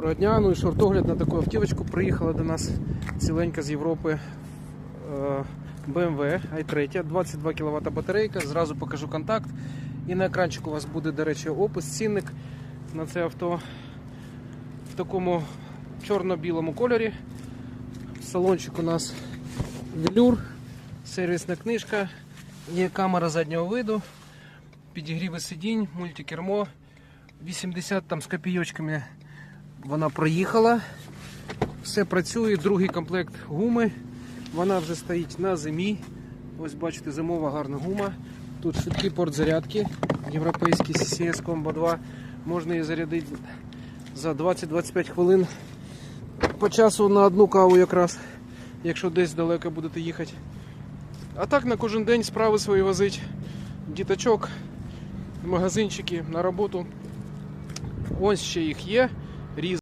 Доброго дня. Ну і шортогляд на таку автівочку. Приїхала до нас ціленька з Європи е, BMW i3, 22 кВт батарейка. Зразу покажу контакт. І на екранчику у вас буде, до речі, опис, цінник на це авто в такому чорно-білому кольорі. Салончик у нас велюр, сервісна книжка, є камера заднього виду, підігріви сидінь, мультикермо. 80 там з копійочками вона проїхала. Все працює, другий комплект гуми. Вона вже стоїть на зимі. Ось бачите, зимова гарна гума. Тут швидкий порт зарядки, європейський CCS Combo 2. Можна її зарядити за 20-25 хвилин по часу на одну каву якраз, якщо десь далеко будете їхати. А так на кожен день справи свої возить. Діточок, магазинчики на роботу. Ось ще їх є.